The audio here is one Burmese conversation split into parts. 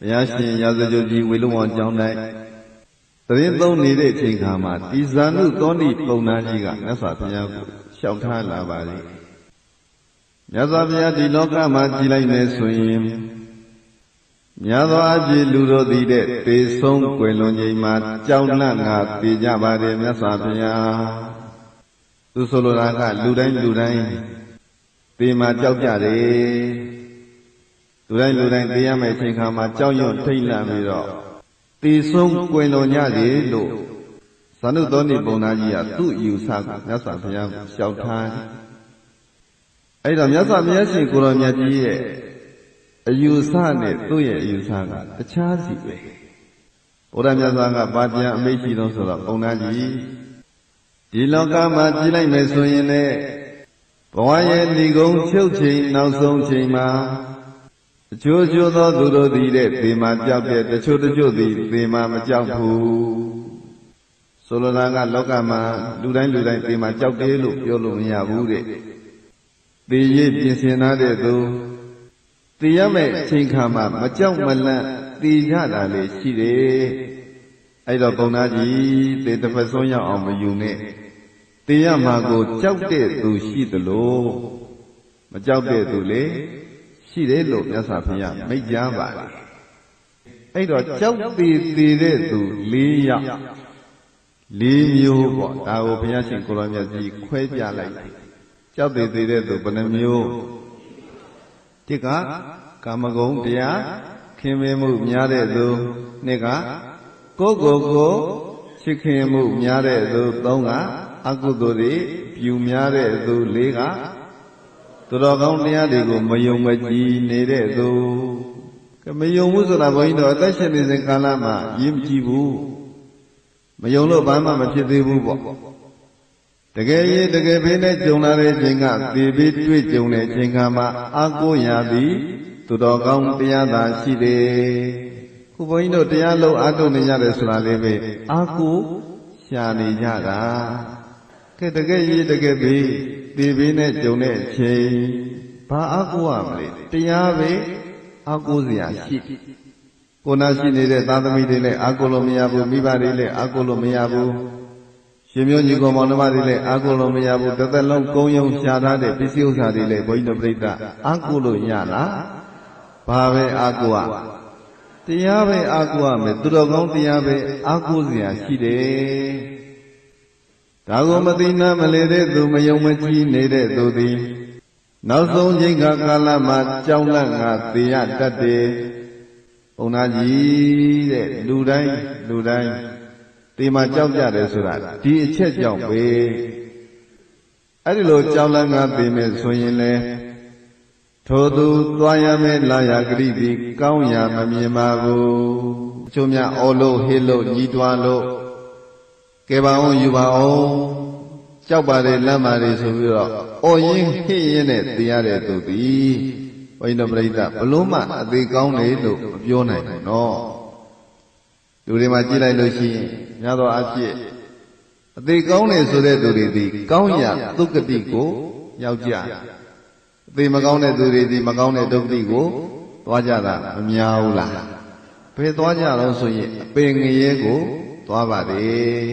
ဘုရားရှင်ရာဇကြကြီးဝေလုံ王ကျောင်း၌သတင်းသုံးနေတဲ့အချိန်ခါမှာဒီဇာနုသောဏိပုံနာကြီးကမြတ်စွာဘုရားကိုလျှောက်ထားလာပါလေမြတ်စွာဘုရားဒီလောကမှာကြည်လိုက်နေဆိုရင်များသောအဖြစ်လူတို့သည်တဲ့သေဆုံးကွယ်လွန်ချိန်မှာကြောက်လန့်ငါပြေကြပါတယ်မြတ်စွာဘုရားသူဆိုလိုတာကလူတိုင်းလူတိုင်းသေမှာကြောက်ကြတယ် လူတိုင်းလူတိုင်းသိရမယ့်အချိန်ခါမှာကြောက်ရွံ့ထိတ်လန့်ပြီးတော့သေဆုံးကွယ်လွန်ကြတယ်လို့ဇာနုသောဏိပုံနာကြီးကသူ့ယူဆကမြတ်စွာဘုရားကိုလျှောက်ထားတယ်အဲ့တော့မြတ်စွာဘုရားရှင်ကိုရောမြတ်ကြီးရဲ့အယူဆနဲ့သူ့ရဲ့အယူဆကတခြားစီပဲဘုရားမြတ်စွာကပါပြန်အမိတ်ရှိတော့ဆိုတော့ပုံနာကြီးဒီလောကမှာကြည်လိုက်မယ်ဆိုရင်လည်းဘဝရဲ့ဏီကုံချုပ်ချိန်နောက်ဆုံးချိန်မှာ အချို့ချို့သောသူတို့သည်တဲ့သေမာကြောက်တဲ့တချို့တချို့သည်သေမာမကြောက်ဘူးဆိုလိုတာကလောကမှာလူတိုင်းလူတိုင်းသေမာကြောက်တယ်လို့ပြောလို့မရဘူးတဲ့သေရည်ပြင်ဆင်ထားတဲ့သူသေရမယ့်အချိန်ခါမှာမကြောက်မလန့်သေကြတာလေရှိတယ်အဲ့တော့ပုံသားကြီးသေတစ်ဖက်ဆုံးရောက်အောင်မယူနဲ့သေရမှာကိုကြောက်တဲ့သူရှိသလိုမကြောက်တဲ့သူလေ ရှိတယ်လို့မြတ်စွာဘုရားမိတ်ကြားပါတယ်အဲ့တော့ကြောက်သေးသေးတဲ့သူ၄ယောက်၄မျိုးပေါ့ဒါကိုဘုရားရှင်ကိုရောမြတ်ကြီးခွဲပြလိုက်တယ်ကြောက်သေးသေးတဲ့သူဘယ်နှမျိုးတစ်ကကာမဂုဏ်တရားခင်မင်းမှုများတဲ့သူနှစ်ကကိုယ်ကိုယ်ကိုချစ်ခင်မှုများတဲ့သူသုံးကအကုသိုလ်တွေပြူများတဲ့သူလေးက သူတော်ကောင်းတရားတွေကိုမယုံမကြည်နေတဲ့သူကမယုံဘူးဆိုတာဘုန်းကြီးတို့အသက်ရှင်နေစဉ်ကာလမှာရင်းမကြည့်ဘူးမယုံလို့ဘာမှမဖြစ်သေးဘူးပေါ့တကယ်ရေးတကယ်ဘေးနဲ့ကြုံလာတဲ့ချိန်ကသေဘေးတွေ့ကြုံတဲ့ချိန်ကမှအာကိုရာသည်သူတော်ကောင်းတရားသာရှိတယ်ခုဘုန်းကြီးတို့တရားလုံးအားထုတ်နေရတယ်ဆိုတာလေးပဲအာကိုရှာနေကြတာကဲတကယ်ရေးတကယ်ဘေး ဒီဘေးနဲ့ကြုံတဲ့အချိန်ဘာအကူရမလဲတရားပဲအကူစရာရှိကိုနာရှိနေတဲ့သာသမီတွေလည်းအကူလို့မရဘူးမိဘတွေလည်းအကူလို့မရဘူးရှင်မျိုးညီကောင်မောင်နှမတွေလည်းအကူလို့မရဘူးတစ်သက်လုံးကုံယုံရှာထားတဲ့ပစ္စည်းဥစ္စာတွေလည်းဘုန်းကြီးတို့ပြိဿအကူလို့ရလားဘာပဲအကူရတရားပဲအကူရမယ်သူတော်ကောင်းတရားပဲအကူစရာရှိတယ် ဒါကိုမသိနာမလေတဲ့သူမယုံမကြည်နေတဲ့သူသည်နောက်ဆုံးချိန်ခါကာလမှာကြောင်းလန့်ငါသေရတတ်တယ်။ဘုံသားကြီးတဲ့လူတိုင်းလူတိုင်းသေမှာကြောက်ကြတယ်ဆိုတာဒီအချက်ကြောင့်ပဲ။အဲ့ဒီလိုကြောင်းလန့်ငါသေမယ်ဆိုရင်လေထိုသူသွားရမယ်လာရဂရိတိကောင်းရာမမြင်ပါဘူး။အချို့များအော်လို့ဟေးလို့ညီးတွားလို့ ကဲပါအောင်ယူပါအောင်ကြောက်ပါတယ်လမ်းပါတယ်ဆိုပြီးတော့အော်ရင်ဟိရင်နဲ့တရားတဲ့သူသည်ဘုန်းကြီးတို့ပြိဿဘလို့မှအသေးကောင်းတယ်လို့မပြောနိုင်ဘူးနော်လူတွေမှာကြည့်လိုက်လို့ရှိရင်များသောအားဖြင့်အသေးကောင်းတယ်ဆိုတဲ့သူတွေသည်ကောင်းရာသုက္ကတိကိုရောက်ကြအသေးမကောင်းတဲ့သူတွေသည်မကောင်းတဲ့ဒုက္ခတိကိုသွားကြတာမများဘူးလားဘယ်သွားကြတော့ဆိုရင်အပင်ငရဲကို သွားပါတယ်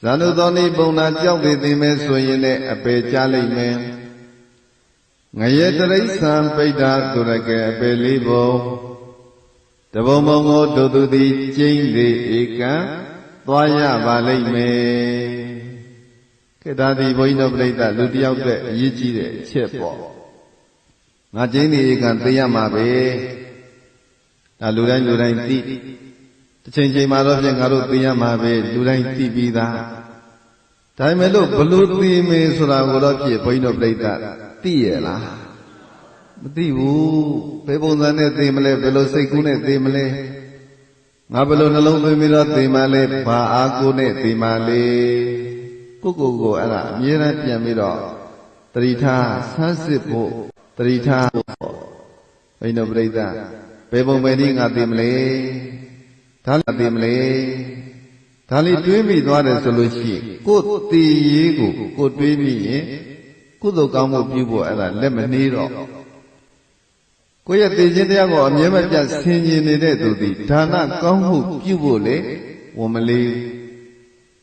ဇာနုသောနိပုံနာကြောက်သေးသေးမဲဆိုရင်လည်းအပေကြလိမ့်မယ်ငရဲတရိษံပိဋ္ဌာသူရကအပေလေးပုံတဘုံဘုံကိုဒုသူသည်ကျင်းလေဧကံသွားရပါလိမ့်မယ်ခေတ္တဒီဘုန်းကြီးတို့ပြိဿလူတယောက်တဲ့အရေးကြီးတဲ့အချက်ပေါ့ငါကျင်းလေဧကံသိရမှာပဲဒါလူတိုင်းလူတိုင်းသိ တစ်ချိန်ချိန်မှာတော့ဖြင့်ငါတို့သိရမှာပဲလူတိုင်းသိပြီးသားဒါပေမဲ့လို့ဘလို့သိမေဆိုတာကိုတော့ဖြစ်ဘုန်းကြီးတို့ပြိဿသိရလားမသိဘူးဘယ်ပုံစံနဲ့သိမလဲဘယ်လိုစိတ်ကူးနဲ့သိမလဲငါဘယ်လိုနှလုံးသွင်းပြီးတော့သိမှလဲဘာအားကိုနဲ့သိမှလဲကိုကိုကိုအဲ့ဒါအမြဲတမ်းပြန်ပြီးတော့တတိထားဆန်းစစ်ဖို့တတိထားဖို့ဘုန်းကြီးတို့ပြိဿဘယ်ပုံပဲနည်းငါသိမလဲ ဒါလည်းသိမလဲဒါလေးတွေးမိသွားတယ်ဆိုလို့ရှိရင်ကိုယ်တည်ရေးကိုကိုယ်တွေးမိရင်ကုသိုလ်ကောင်းမှုပြုဖို့အဲ့ဒါလက်မနှေးတော့ကိုယ့်ရဲ့သိခြင်းတရားကိုအမြဲမပြတ်ဆင်ခြင်နေတဲ့သူသည်ဒါနကောင်းမှုပြုဖို့လေဝန်မလေး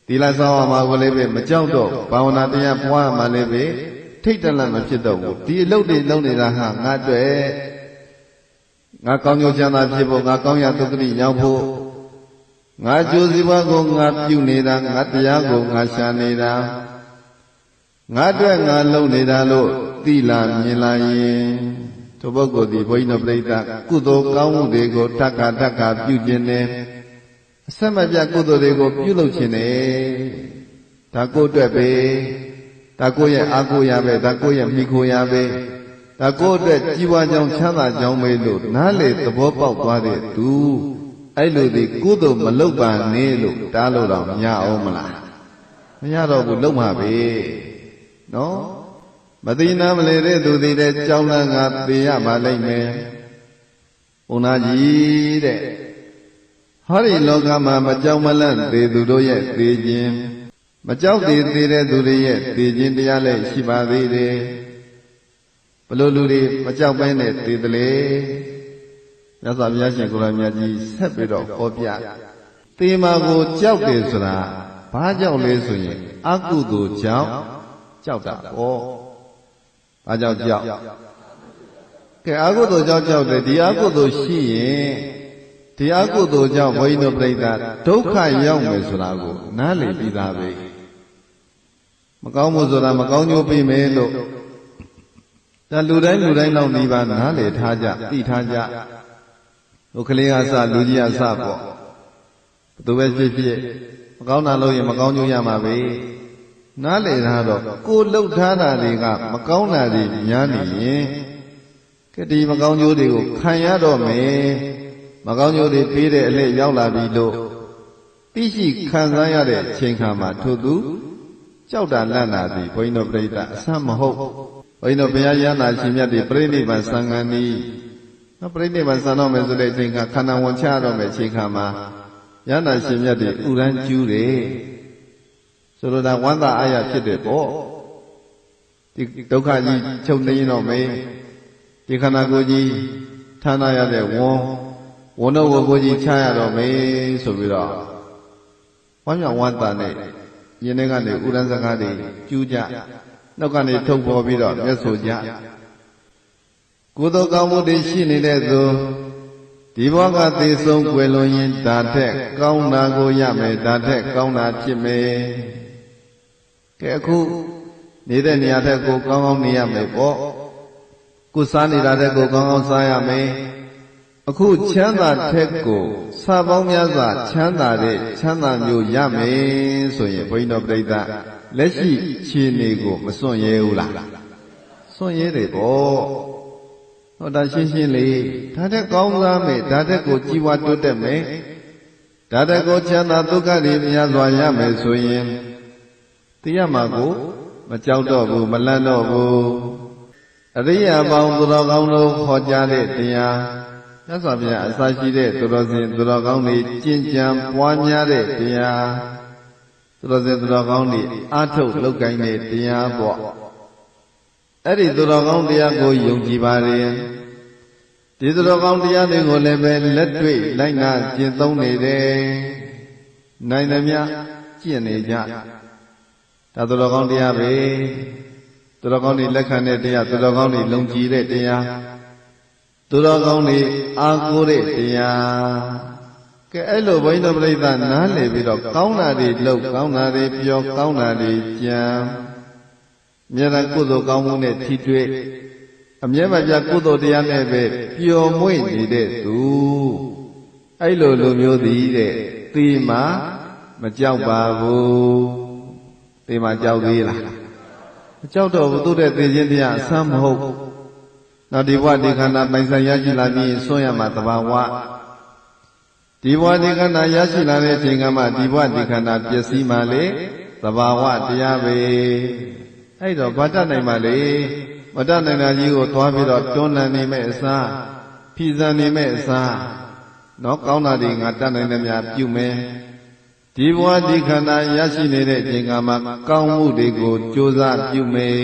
သီလဆောင်အောင်မှာကိုလည်းပဲမကြောက်တော့ဘာဝနာတရားပွားမှလည်းပဲထိတ်တလန့်မဖြစ်တော့ဘူးဒီအလုပ်တွေလုပ်နေတာဟာငါအတွက်ငါကောင်းကျိုးချမ်းသာဖြစ်ဖို့ငါကောင်းရာသုခတိရောက်ဖို့ ငါကြိုးစည်းပွားကိုငါပြုနေတာငါတရားကိုငါရှာနေတာငါအတွက်ငါလုပ်နေတာလို့သိလာမြင်လာရင်ထိုပုဂ္ဂိုလ်ဒီဘုန်းကြီးတို့ပြိဿကုသိုလ်ကောင်းမှုတွေကိုတက္ကတက္ကပြုခြင်းနဲ့အဆက်မပြတ်ကုသိုလ်တွေကိုပြုလုပ်ခြင်းနဲ့ဒါကိုအတွက်ပဲဒါကိုရဲ့အာကိုရပဲဒါကိုရဲ့မိခိုရပဲဒါကိုအတွက်ကြီးပွားကြောင်းချမ်းသာကြောင်းပဲလို့နားလေသဘောပေါက်သွားတဲ့သူ အဲ့လိုဒီကုသိုလ်မလုပ်ပါနဲ့လို့တားလို့တော့မရအောင်မလားမရတော့ဘူးလုပ်မှာပဲနော်မသိနာမလဲတဲ့သူတွေတဲ့ကြောင်းလန်းကသိရပါလိမ့်မယ်ဘုန်းသားကြီးတဲ့ဟောဒီလောကမှာမကြောက်မလန့်သေးသူတို့ရဲ့သေခြင်းမကြောက်သေးသေးတဲ့သူတွေရဲ့သေခြင်းတရားလည်းရှိပါသေးတယ်ဘလို့လူတွေမကြောက်ပဲနဲ့သေတယ်လေ မြတ်စွာဘုရားရှင်ကိုယ်တော်မြတ်ကြီးဆက်ပြီးတော့ဟောပြသေမာကိုကြောက်တယ်ဆိုတာဘာကြောက်လဲဆိုရင်အကုသိုလ်ကြောင့်ကြောက်တာပေါ့ဘာကြောင့်ကြောက်ကဲအကုသိုလ်ကြောင့်ကြောက်တယ်ဒီအကုသိုလ်ရှိရင်ဒီအကုသိုလ်ကြောင့်ဘုန်းကြီးတို့ပြိဿဒုက္ခရောက်မယ်ဆိုတာကိုနားလည်ပြီးသားပဲမကောင်းမှုဆိုတာမကောင်းကျိုးပေးမယ်လို့ဒါလူတိုင်းလူတိုင်းလောက်ဒီပါနားလည်ထားကြသိထားကြ ဟိုကလေးကစလူကြီးကစပေါ့ဘသူပဲဖြစ်ဖြစ်မကောင်းတာလို့ရင်မကောင်းကျိုးရမှာပဲနားလည်ထားတော့ကိုလှုပ်ထားတာတွေကမကောင်းတာတွေများနေရင်ကတိမကောင်းကျိုးတွေကိုခံရတော့မယ်မကောင်းကျိုးတွေပေးတဲ့အလှည့်ရောက်လာပြီလို့သိရှိခံစားရတဲ့အချိန်ခါမှာထို့သူကြောက်တာလန့်တာသည်ဘုန်းကြီးတို့ပြိဋ္ဌာအဆမ်းမဟုတ်ဘုန်းကြီးတို့ဘုရားရဟနာရှင်မြတ်တွေပြိဋိဘံသံဃာနီး နော်ပြိဋိဘံသံတော်မယ်ဆိုတဲ့အချိန်ခါခန္ဓာဝန်ချရတော့မယ်အချိန်ခါမှာရဟနာရှင်မြတ်တွေဥရန်ကျူးတယ်ဆိုလိုတာဝန္တာအာရဖြစ်တယ်ပေါ့ဒီဒုက္ခကြီးချုပ်နေရင်တော့မေးဒီခန္ဓာကိုယ်ကြီးဌာနရတဲ့ဝန်ဝန်တော့ဝကိုကြီးချရတော့မေးဆိုပြီးတော့ဝမ်းမြောက်ဝမ်းသာနဲ့ယင်းထဲကနေဥရန်စကားတွေကျူးကြနောက်ကနေထုတ်ပေါ်ပြီးတော့မျက်ဆိုကြ ကုသိုလ်ကောင်းမှုတွေရှိနေတဲ့သူဒီဘဝကသေဆုံးွယ်လွန်ရင်ဒါထက်ကောင်းတာကိုရမယ်ဒါထက်ကောင်းတာဖြစ်မယ်ကဲအခုနေတဲ့နေရာထက်ကိုကောင်းကောင်းနေရမယ်ပေါ့ကုစားနေတာထက်ကိုကောင်းကောင်းစားရမယ်အခုချမ်းသာထက်ကိုစာပေါင်းများစွာချမ်းသာတဲ့ချမ်းသာမျိုးရမယ်ဆိုရင်ဘုန်းကြီးတော်ပြိဿလက်ရှိခြေနေကိုမစွန့်ရဲဘူးလားစွန့်ရဲတယ်ပေါ့ ဟောဒါရှင်းရှင်းလေးဒါတက်ကောင်းစားမယ်ဒါတက်ကိုကြီးဝါတိုးတက်မယ်ဒါတက်ကိုချမ်းသာဒုက္ခတွေများစွာရမယ်ဆိုရင်တရားမှာကို မကြောက်တော့ဘူးမလန့်တော့ဘူးအရိယာပေါင်းသူတော်ကောင်းတို့ခေါ်ကြတဲ့တရားမြတ်စွာဘုရားအစာရှိတဲ့သူတော်စင်သူတော်ကောင်းတွေကျင့်ကြံပွားများတဲ့တရားသူတော်စင်သူတော်ကောင်းတွေအာထုတ်လောက်ကိုင်းတဲ့တရားပေါ့ အဲ့ဒီသူတော်ကောင်းတရားကိုယုံကြည်ပါရင်ဒီသူတော်ကောင်းတရားတွေကိုလည်းပဲလက်တွေ့လိုက်နာကျင့်သုံးနေတယ်နိုင်သမျှကျင့်နေကြဒါသူတော်ကောင်းတရားပဲသူတော်ကောင်းတွေလက်ခံတဲ့တရားသူတော်ကောင်းတွေလုံကြည်တဲ့တရားသူတော်ကောင်းတွေအာကိုတဲ့တရားကဲအဲ့လိုဘုန်းကြီးတို့ပြိဿနားလည်ပြီးတော့ကောင်းတာတွေလုပ်ကောင်းတာတွေပြောကောင်းတာတွေကြံ မြဲတမ်းကုသိုလ်ကောင်းမှုနဲ့ထိတွေ့အမြဲမပြတ်ကုသိုလ်တရားနဲ့ပဲပျော်မွေ့နေတဲ့သူအဲ့လိုလူမျိုးသည်တဲ့သေမှာမကြောက်ပါဘူးသေမှာကြောက်သေးလားမကြောက်တော့ဘူးသူ့တဲ့သေခြင်းတရားအဆမ်းမဟုတ်နောက်ဒီဘဝဒီခန္ဓာပိုင်ဆိုင်ရရှိလာပြီးဆွံ့ရမှာတဘာဝဒီဘဝဒီခန္ဓာရရှိလာတဲ့အချိန်ကမှဒီဘဝဒီခန္ဓာပျက်စီးမှလေတဘာဝတရားပဲ အဲ့တော့ဘာတတ်နိုင်မှလေမတတ်နိုင်တာကြီးကိုသွားပြီးတော့တွန်းလှန်နေမဲ့အစားဖြီးစံနေမဲ့အစားတော့ကောင်းတာတွေငါတတ်နိုင်သမျှပြုမယ်ဒီဘဝဒီခန္ဓာရရှိနေတဲ့အချိန်ကမှကောင်းမှုတွေကိုကြိုးစားပြုမယ်